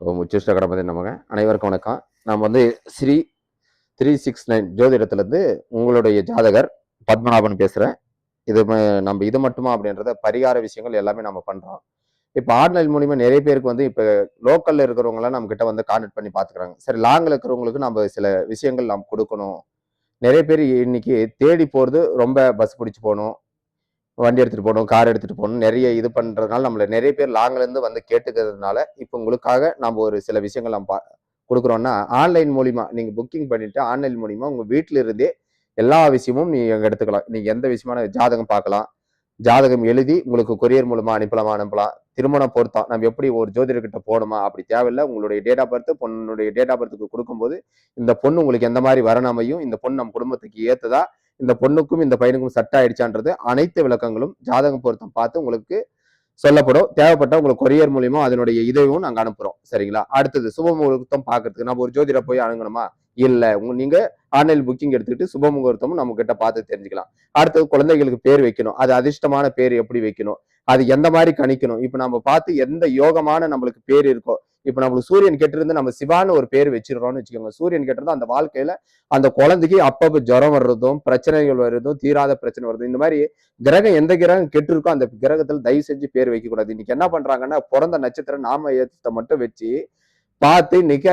ஓம் உச்சிஷ்ட கடமதி நமக அனைவருக்கும் வணக்கம். நாம் வந்து ஸ்ரீ த்ரீ சிக்ஸ் நைன் ஜோதிடத்துலேருந்து உங்களுடைய ஜாதகர் பத்மநாபன் பேசுகிறேன் இது நம்ம இது மட்டுமா அப்படின்றத பரிகார விஷயங்கள் எல்லாமே நம்ம பண்ணுறோம் இப்போ ஆன்லைன் மூலிமா நிறைய பேருக்கு வந்து இப்போ லோக்கலில் இருக்கிறவங்களாம் நம்ம கிட்ட வந்து கான்டாக்ட் பண்ணி பார்த்துக்கிறாங்க சரி லாங்கில் இருக்கிறவங்களுக்கு நம்ம சில விஷயங்கள் நாம் கொடுக்கணும். நிறைய பேர் இன்னைக்கு தேடி போகிறது ரொம்ப பஸ் பிடிச்சி போகணும். வண்டி எடுத்துட்டு போகணும் கார் எடுத்துட்டு போகணும். நிறைய இது பண்றதுனால நம்மளை நிறைய பேர் லாங்லேருந்து வந்து கேட்டுக்கிறதுனால இப்போ உங்களுக்காக நம்ம ஒரு சில விஷயங்கள் நம்ம பா- கொடுக்குறோன்னா ஆன்லைன் மூலிமா நீங்கள் புக்கிங் பண்ணிட்டு ஆன்லைன் மூலிமா உங்கள் வீட்டில் இருந்தே எல்லா விஷயமும் நீங்க எடுத்துக்கலாம். நீங்கள் எந்த விஷயமான ஜாதகம் பார்க்கலாம். ஜாதகம் எழுதி உங்களுக்கு கொரியர் மூலமாக அனுப்பலாமா அனுப்பலாம். திருமணம் பொருத்தம் நம்ம எப்படி ஒரு ஜோதிடர்கிட்ட போகணுமா அப்படி தேவையில்லை. உங்களுடைய டேட் ஆஃப் பர்த் பொண்ணுடைய டேட் ஆஃப் பர்த்துக்கு கொடுக்கும்போது இந்த பொண்ணு உங்களுக்கு எந்த மாதிரி வரணமையும் இந்த பொண்ணு நம்ம குடும்பத்துக்கு ஏற்றதா இந்த பொண்ணுக்கும் இந்த பையனுக்கும் சட்ட ஆயிடுச்சான்றது அனைத்து விளக்கங்களும் ஜாதகம் பொருத்தம் பார்த்து உங்களுக்கு சொல்லப்படும். தேவைப்பட்ட உங்களுக்கு கொரியர் மூலியமா அதனுடைய இதையும் நாங்க அனுப்புறோம். சரிங்களா? அடுத்தது சுப முகூர்த்தம் பார்க்கறதுக்கு நம்ம ஒரு ஜோதிட போய் அணுகணுமா? இல்ல. உங்க நீங்க ஆன்லைன் புக்கிங் எடுத்துக்கிட்டு சுப முகூர்த்தமும் நம்ம கிட்ட பார்த்து தெரிஞ்சுக்கலாம். அடுத்தது குழந்தைகளுக்கு பேர் வைக்கணும். அது அதிர்ஷ்டமான பேர் எப்படி வைக்கணும்? அது எந்த மாதிரி கணிக்கணும்? இப்ப நம்ம பார்த்து எந்த யோகமான நம்மளுக்கு பேர் இருக்கோ இப்ப நம்மளுக்கு சூரியன் கெட்டிருந்து நம்ம சிவான்னு ஒரு பேர் வச்சிருக்கோம்னு வச்சுக்கோங்க. சூரியன் கெட்டிருந்து அந்த வாழ்க்கையில அந்த குழந்தைக்கு அப்பப்போ ஜுரம் வர்றதும் பிரச்சனைகள் வர்றதும் தீராத பிரச்சனை வருதும் இந்த மாதிரி கிரகம் எந்த கிரகம் கெட்டு இருக்கோ அந்த கிரகத்துல தயவு செஞ்சு பேர் வைக்க கூடாது இன்னைக்கு என்ன பண்றாங்கன்னா பிறந்த நட்சத்திரம் நாம ஏற்றத்தை மட்டும் வச்சு பார்த்து இன்னைக்கு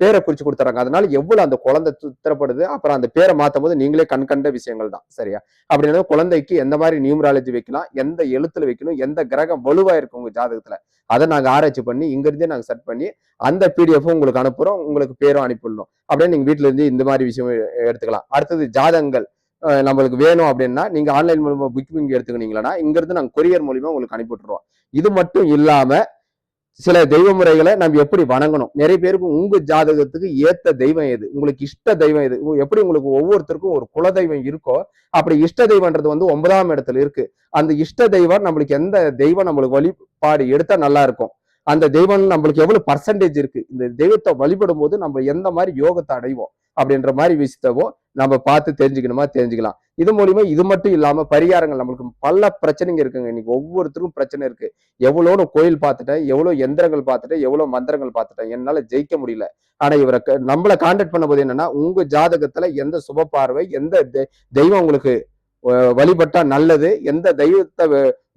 பேரை குறிச்சு கொடுத்துறாங்க. அதனால எவ்வளவு அந்த குழந்தை துத்திரப்படுது அப்புறம் அந்த பேரை மாத்தும் போது நீங்களே கண் கண்ட விஷயங்கள் தான். சரியா? அப்படின்னா குழந்தைக்கு எந்த மாதிரி நியூமராலஜி வைக்கலாம் எந்த எழுத்துல வைக்கணும் எந்த கிரகம் வலுவா இருக்கு உங்க ஜாதகத்துல அதை நாங்க ஆராய்ச்சி பண்ணி இங்க இருந்தே நாங்க செட் பண்ணி அந்த பிடிஎஃப் உங்களுக்கு அனுப்புறோம் உங்களுக்கு பேரும் அனுப்பிடணும். அப்படியே நீங்க வீட்டுல இருந்து இந்த மாதிரி விஷயம் எடுத்துக்கலாம். அடுத்தது ஜாதகங்கள் நம்மளுக்கு வேணும் அப்படின்னா நீங்க ஆன்லைன் மூலமா புக்கிங் எடுத்துக்கினீங்களா இங்க இருந்து நாங்க கொரியர் மூலியமா உங்களுக்கு அனுப்பிவிட்டுருவோம் இது மட்டும் இல்லாம சில தெய்வ முறைகளை நம்ம எப்படி வணங்கணும்? நிறைய பேருக்கு உங்க ஜாதகத்துக்கு ஏத்த தெய்வம் எது? உங்களுக்கு இஷ்ட தெய்வம் எது? உ- எப்படி உங்களுக்கு ஒவ்வொருத்தருக்கும் ஒரு குல தெய்வம் இருக்கோ அப்படி இஷ்ட தெய்வம்ன்றது வந்து ஒன்பதாம் இடத்துல இருக்கு. அந்த இஷ்ட தெய்வம் நம்மளுக்கு எந்த தெய்வம் நம்மளுக்கு வழிபாடு எடுத்தா நல்லா இருக்கும்? அந்த தெய்வம் நம்மளுக்கு எவ்வளவு பர்சன்டேஜ் இருக்கு? இந்த தெய்வத்தை வழிபடும் போது நம்ம எந்த மாதிரி யோகத்தை அடைவோம்? அப்படின்ற மாதிரி விஷயத்தவோ நம்ம பார்த்து தெரிஞ்சுக்கணுமா? தெரிஞ்சுக்கலாம். இது மூலியமா இது மட்டும் இல்லாம பரிகாரங்கள் நம்மளுக்கு பல பிரச்சனைங்க இருக்குங்க. இன்னைக்கு ஒவ்வொருத்தருக்கும் பிரச்சனை இருக்கு. எவ்வளோன்னு கோயில் பார்த்துட்டேன் எவ்வளவு எந்திரங்கள் பார்த்துட்டேன் எவ்வளவு மந்திரங்கள் பார்த்துட்டேன். என்னால ஜெயிக்க முடியல. ஆனா இவரை க- நம்மளை கான்டாக்ட் பண்ணும்போது என்னன்னா உங்க ஜாதகத்துல எந்த சுப பார்வை எந்த தெ- தெய்வம் உங்களுக்கு வழிபட்டா நல்லது. எந்த தெய்வத்தை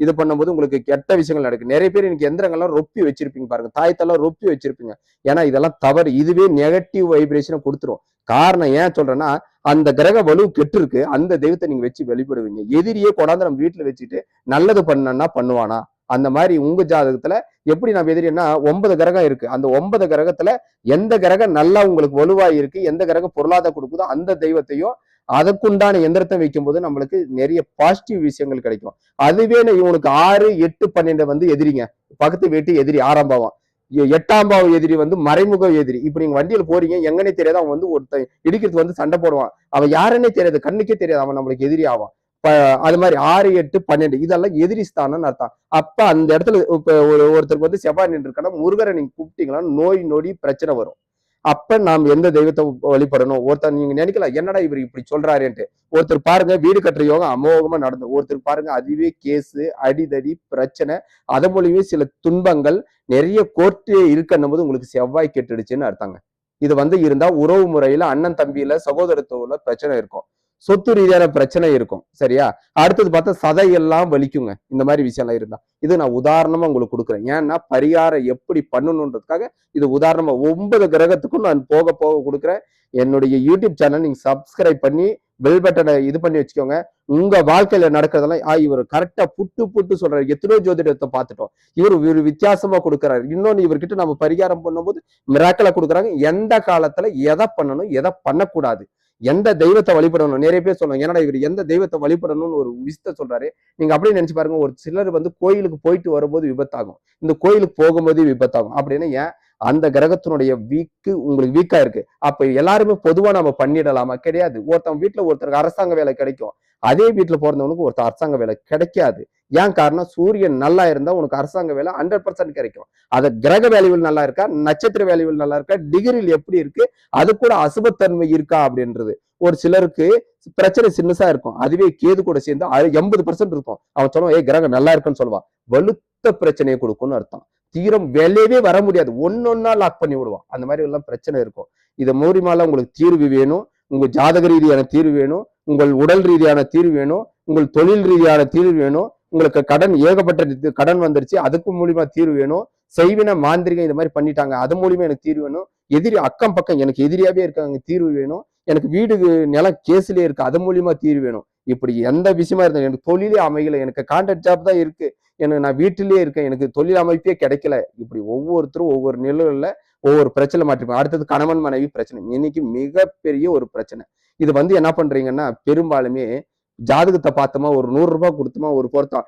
இது பண்ணும்போது உங்களுக்கு கெட்ட விஷயங்கள் நடக்கும். நிறைய பேர் எனக்கு எந்திரங்கள்லாம் ரொப்பி வச்சிருப்பீங்க பாருங்க. தாயத்தெல்லாம் ரொப்பி வச்சிருப்பீங்க. ஏன்னா இதெல்லாம் தவறு. இதுவே நெகட்டிவ் வைப்ரேஷனை கொடுத்துரும். காரணம் ஏன் சொல்றேன்னா அந்த கிரக வலு கெட்டு இருக்கு அந்த தெய்வத்தை நீங்க வச்சு வெளிப்படுவீங்க எதிரியே கொண்டாந்து நம்ம வீட்டுல வச்சுட்டு நல்லது பண்ணனா பண்ணுவானா? அந்த மாதிரி உங்க ஜாதகத்துல எப்படி நம்ம எதிரின்னா ஒன்பது கிரகம் இருக்கு. அந்த ஒன்பது கிரகத்துல எந்த கிரகம் நல்லா உங்களுக்கு வலுவா இருக்கு எந்த கிரகம் பொருளாதாரம் கொடுக்குதோ அந்த தெய்வத்தையும் அதுக்குண்டான எந்திரத்தை வைக்கும்போது நம்மளுக்கு நிறைய பாசிட்டிவ் விஷயங்கள் கிடைக்கும். அதுவே இவனுக்கு ஆறு எட்டு பன்னெண்டு வந்து எதிரிங்க. பக்கத்து வீட்டு எதிரி ஆறாம் பாவம். எட்டாம் பாவம் எதிரி வந்து மறைமுக எதிரி. இப்ப நீங்க வண்டியில் போறீங்க எங்கன்னே தெரியாது அவன் வந்து ஒருத்தன் இடிக்கிறது வந்து சண்டை போடுவான். அவன் யாருன்னே தெரியாது கண்ணுக்கே தெரியாது அவன் நம்மளுக்கு எதிரி ஆவான். அது மாதிரி ஆறு எட்டு பன்னெண்டு இதெல்லாம் எதிரி ஸ்தானம் அர்த்தம். அப்ப அந்த இடத்துல இப்ப ஒரு ஒருத்தருக்கு வந்து செவ்வாய் நின்று இருக்கா முருகரை நீங்க கூப்பிட்டீங்கன்னா நோய் நொடி பிரச்சனை வரும். அப்ப நாம் எந்த தெய்வத்தை வழிபடணும்? ஒருத்தர் நீங்க நினைக்கலாம் என்னடா இவர் இப்படி சொல்றாருன்ட்டு? ஒருத்தர் பாருங்க வீடு கட்டுற யோகம் அமோகமா நடந்தது ஒருத்தர் பாருங்க அதுவே கேஸு அடிதடி பிரச்சனை அதன் மூலியமே சில துன்பங்கள் நிறைய கோர்ட்டு இருக்குன்னும் போது உங்களுக்கு செவ்வாய் கெட்டுடுச்சுன்னு அர்த்தங்க. இது வந்து இருந்தா உறவு முறையில அண்ணன் தம்பியில சகோதரத்துவல பிரச்சனை இருக்கும். சொத்து ரீதியான பிரச்சனை இருக்கும். சரியா? அடுத்தது பார்த்தா சதையெல்லாம் வலிக்குங்க. இந்த மாதிரி விஷயம்லாம் இருந்தா. இது நான் உதாரணமா உங்களுக்கு கொடுக்குறேன். ஏன்னா பரிகாரம் எப்படி பண்ணணுன்றதுக்காக இது உதாரணமா ஒன்பது கிரகத்துக்கும் நான் போக போக கொடுக்குறேன். என்னுடைய யூடியூப் சேனல் நீங்க சப்ஸ்கிரைப் பண்ணி பெல் பட்டனை இது பண்ணி வச்சுக்கோங்க. உங்க வாழ்க்கையில நடக்கிறதெல்லாம் ஆ இவர் கரெக்டா புட்டு புட்டு சொல்றாரு. எத்தனையோ ஜோதிடத்தை பார்த்துட்டோம். இவர் இவர் வித்தியாசமா கொடுக்குறாரு. இன்னொன்னு இவர்கிட்ட நம்ம பரிகாரம் பண்ணும்போது மிராக்கலை கொடுக்குறாங்க. எந்த காலத்துல எதை பண்ணணும் எதை பண்ணக்கூடாது. எந்த தெய்வத்தை வழிபடணும்? நிறைய பேர் சொல்லுவாங்க ஏன்னா இவர் எந்த தெய்வத்தை வழிபடணும்னு ஒரு விஷயத்த சொல்றாரு? நீங்க அப்படியே நினைச்சு பாருங்க ஒரு சிலர் வந்து கோயிலுக்கு போயிட்டு வரும்போது விபத்தாகும். இந்த கோயிலுக்கு போகும்போது விபத்தாகும். அப்படின்னு ஏன்? அந்த கிரகத்தினுடைய வீக்கு உங்களுக்கு வீக்கா இருக்கு. அப்ப எல்லாருமே பொதுவா நம்ம பண்ணிடலாமா? கிடையாது. ஒருத்தன் வீட்டுல ஒருத்தருக்கு அரசாங்க வேலை கிடைக்கும். அதே வீட்டில் பிறந்தவனுக்கு ஒருத்தர் அரசாங்க வேலை கிடைக்காது. ஏன் காரணம்? சூரியன் நல்லா இருந்தா உனக்கு அரசாங்க வேலை ஹண்ட்ரட் பர்சன்ட் கிடைக்கும். அது கிரக வேல்யூவில் நல்லா இருக்கா? நட்சத்திர வேல்யூவில் நல்லா இருக்கா? டிகிரியில் எப்படி இருக்கு? அது கூட அசுபத்தன்மை இருக்கா அப்படின்றது. ஒரு சிலருக்கு பிரச்சனை சின்னசா இருக்கும். அதுவே கேது கூட சேர்ந்து எண்பது பர்சன்ட் இருக்கும். அவன் சொல்லுவான் ஏ கிரகம் நல்லா இருக்குன்னு சொல்லுவான் வலுத்த பிரச்சனையை கொடுக்கும்னு அர்த்தம். தீரம் வெளியவே வர முடியாது. ஒன்னொன்னா லாக் பண்ணி விடுவான். அந்த மாதிரி எல்லாம் பிரச்சனை இருக்கும். இது மூலியமால உங்களுக்கு தீர்வு வேணும். உங்க ஜாதக ரீதியான தீர்வு வேணும். உங்கள் உடல் ரீதியான தீர்வு வேணும் உங்கள் தொழில் ரீதியான தீர்வு வேணும் உங்களுக்கு கடன் ஏகப்பட்ட கடன் வந்துருச்சு அதுக்கு மூலியமா தீர்வு வேணும். செய்வின மாந்திரிகம் இது மாதிரி பண்ணிட்டாங்க அது மூலியமா எனக்கு தீர்வு வேணும். எதிரி அக்கம் பக்கம் எனக்கு எதிரியாவே இருக்காங்க தீர்வு வேணும். எனக்கு வீடு நிலம் கேஸ்லயே இருக்கு அது மூலியமா தீர்வு வேணும். இப்படி எந்த விஷயமா இருந்தாலும் எனக்கு தொழிலே அமையல எனக்கு கான்ட்ராக்ட் ஜாப் தான் இருக்கு. எனக்கு நான் வீட்டிலேயே இருக்கேன் எனக்கு தொழில் அமைப்பே கிடைக்கல. இப்படி ஒவ்வொருத்தரும் ஒவ்வொரு நிலையில ஒவ்வொரு பிரச்சனை மாற்றிப்போம் அடுத்தது கணவன் மனைவி பிரச்சனை. இன்னைக்கு மிகப்பெரிய ஒரு பிரச்சனை. இது வந்து என்ன பண்றீங்கன்னா பெரும்பாலுமே ஜாதகத்தை பார்த்தோமா ஒரு நூறு ரூபாய் கொடுத்தோமா ஒரு பொருத்தம்.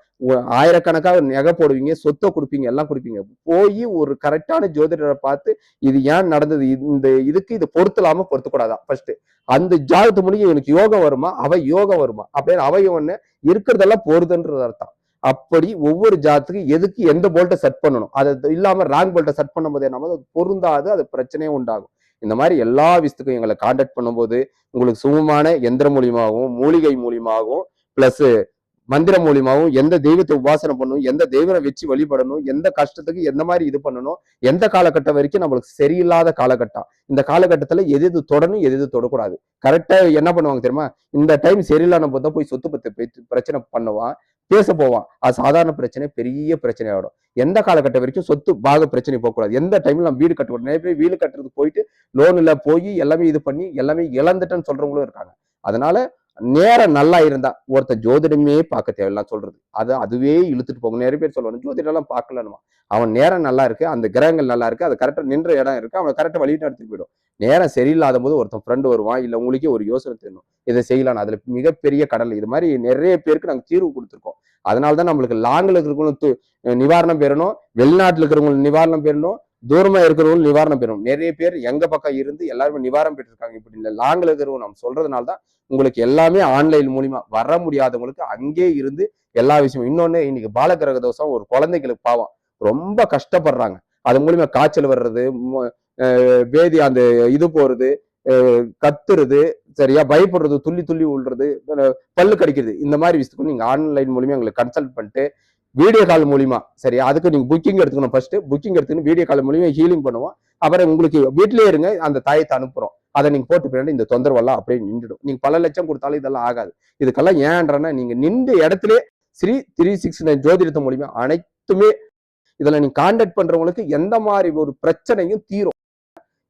ஆயிரக்கணக்காக நகை போடுவீங்க சொத்தை கொடுப்பீங்க எல்லாம் கொடுப்பீங்க. போய் ஒரு கரெக்டான ஜோதிடரை பார்த்து இது ஏன் நடந்தது? இந்த இதுக்கு இது பொருத்தலாம பொருத்தக்கூடாதா ஃபர்ஸ்ட் அந்த ஜாதகத்து முடியும் இவனுக்கு யோகம் வருமா? அவ யோகம் வருமா? அப்படின்னு அவைய ஒண்ணு இருக்கிறதெல்லாம் போறதுன்றது அர்த்தம் அப்படி ஒவ்வொரு ஜாத்துக்கு எதுக்கு எந்த போல்ட்டை செட் பண்ணணும்? அது இல்லாம ராங் போல்ட்டை செட் பண்ணும்போது என்ன அது பொருந்தாது அது பிரச்சனையே உண்டாகும். இந்த மாதிரி எல்லா விஷயத்துக்கும் எங்களை கான்டாக்ட் பண்ணும்போது உங்களுக்கு சுகமான எந்திரம் மூலியமாகவும் மூலிகை மூலியமாகவும் பிளஸ் மந்திரம் மூலியமாகவும் எந்த தெய்வத்தை உபாசனை பண்ணணும் எந்த தெய்வனை வச்சு வழிபடணும் எந்த கஷ்டத்துக்கு எந்த மாதிரி இது பண்ணணும் எந்த காலகட்டம் வரைக்கும் நம்மளுக்கு சரியில்லாத காலகட்டம். இந்த காலகட்டத்துல எது எது தொடணும் எது எது தொடக்கூடாது. கரெக்டா என்ன பண்ணுவாங்க தெரியுமா? இந்த டைம் சரியில்லாத போது தான் போய் சொத்து பத்து பிரச்சனை பண்ணுவான். பேச போவான். அது சாதாரண பிரச்சனை பெரிய பிரச்சனை ஆகிடும் எந்த காலகட்டம் வரைக்கும் சொத்து பாக பிரச்சனை போகக்கூடாது. எந்த டைம்ல நம்ம வீடு கட்டக்கூடாது. நிறைய பேர் வீடு கட்டுறதுக்கு போயிட்டு லோன் இல்லை போய் எல்லாமே இது பண்ணி எல்லாமே இழந்துட்டேன்னு சொல்றவங்களும் இருக்காங்க. அதனால நேரம் நல்லா இருந்தா ஒருத்த ஜோதிடமே பார்க்க தேவையில்லாம் சொல்றது. அது அதுவே இழுத்துட்டு போகும். நிறைய பேர் சொல்லுவாங்க ஜோதிடம் எல்லாம் பார்க்கலன்னுமா அவன் நேரம் நல்லா இருக்கு அந்த கிரகங்கள் நல்லா இருக்கு அது கரெக்டாக நின்ற இடம் இருக்கு அவனை கரெக்டாக வழி எடுத்துட்டு போயிடும். நேரம் சரியில்லாத போது ஒருத்தன் ஃப்ரெண்டு வருவான் இல்லை உங்களுக்கே ஒரு யோசனை தெரியணும் இதை செய்யலாம் அதுல மிகப்பெரிய கடல். இது மாதிரி நிறைய பேருக்கு நாங்கள் தீர்வு கொடுத்துருக்கோம். அதனால தான் நம்மளுக்கு லாங்கில் இருக்கிறவங்களுக்கு நிவாரணம் பெறணும் வெளிநாட்டில் இருக்கிறவங்களுக்கு நிவாரணம் பெறணும் தூரமா இருக்கிறவங்க நிவாரணம் பெறும் நிறைய பேர் எங்க பக்கம் இருந்து எல்லாருமே நிவாரணம் பெற்றிருக்காங்க. இப்படி இல்லை லாங்கில் இருக்கிறவங்க நம்ம சொல்றதுனால தான் உங்களுக்கு எல்லாமே ஆன்லைன் மூலியமா வர முடியாதவங்களுக்கு அங்கே இருந்து எல்லா விஷயமும். இன்னொன்னு இன்னைக்கு பாலகிரக தோஷம் ஒரு குழந்தைகளுக்கு பாவம். ரொம்ப கஷ்டப்படுறாங்க. அது மூலியமா காய்ச்சல் வர்றது வேதி அந்த இது போறது கத்துறது சரியா பயப்படுறது துள்ளி துள்ளி விழுறது பல்லு கடிக்கிறது இந்த மாதிரி விஷயத்துக்கு நீங்க ஆன்லைன் மூலியமா எங்களுக்கு கன்சல்ட் பண்ணிட்டு வீடியோ கால் மூலிமா சரியா அதுக்கு நீங்கள் புக்கிங் எடுத்துக்கணும் ஃபர்ஸ்ட் புக்கிங் எடுத்துக்கணும் வீடியோ கால் மூலியமா ஹீலிங் பண்ணுவோம். அப்புறம் உங்களுக்கு வீட்டிலே இருங்க அந்த தாயத்தை அனுப்புகிறோம் அதை நீங்க போட்டு பின்னாடி இந்த தொந்தரவெல்லாம் அப்படியே நின்றுடும். நீங்க பல லட்சம் கொடுத்தாலும் இதெல்லாம் ஆகாது. இதுக்கெல்லாம் ஏன்றனா நீங்க நின்ற இடத்துல ஸ்ரீ த்ரீ சிக்ஸ் நைன் ஜோதிடத்து மூலியமா அனைத்துமே இதில் நீங்க கான்டாக்ட் பண்றவங்களுக்கு எந்த மாதிரி ஒரு பிரச்சனையும் தீரும்.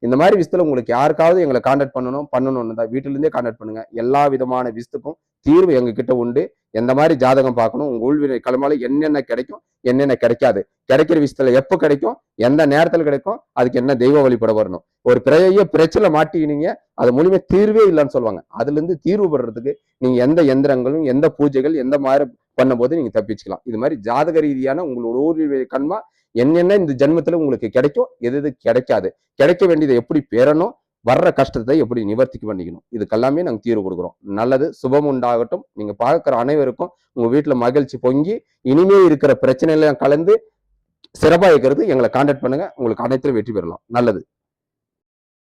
இந்த மாதிரி விஷயத்தில் உங்களுக்கு யாருக்காவது எங்களை கான்டாக்ட் பண்ணணும் பண்ணணும்னு தான் வீட்டுல இருந்தே கான்டாக்ட் பண்ணுங்க. எல்லா விதமான விஷயத்துக்கும் தீர்வு எங்ககிட்ட உண்டு. எந்த மாதிரி ஜாதகம் பார்க்கணும் உங்க உள்வினை கிளம்பால என்னென்ன கிடைக்கும் என்னென்ன கிடைக்காது. கிடைக்கிற விஷயத்துல எப்போ கிடைக்கும் எந்த நேரத்துல கிடைக்கும் அதுக்கு என்ன தெய்வ வழிபட வரணும். ஒரு பெரிய பிரச்சனை மாட்டிக்கினீங்க அது மூலியமா தீர்வே இல்லைன்னு சொல்லுவாங்க. அதுல இருந்து தீர்வு பெறறதுக்கு நீங்க எந்த எந்திரங்களும் எந்த பூஜைகள் எந்த மாதிரி பண்ணும்போது நீங்க தப்பிச்சுக்கலாம். இது மாதிரி ஜாதக ரீதியான உங்களோட ஊர்வீ கண்மா என்னென்ன இந்த ஜென்மத்துல உங்களுக்கு கிடைக்கும் எது எது கிடைக்காது. கிடைக்க வேண்டியதை எப்படி பெறணும் வர்ற கஷ்டத்தை எப்படி நிவர்த்திக்கு பண்ணிக்கணும்? இதுக்கெல்லாமே நாங்கள் தீர்வு கொடுக்குறோம். நல்லது சுபம் உண்டாகட்டும். நீங்க பார்க்குற அனைவருக்கும் உங்க வீட்டில் மகிழ்ச்சி பொங்கி இனிமே இருக்கிற பிரச்சனையெல்லாம் கலந்து சிறப்பாக இருக்கிறது. எங்களை கான்டாக்ட் பண்ணுங்க. உங்களுக்கு அனைத்திலும் வெற்றி பெறலாம். நல்லது.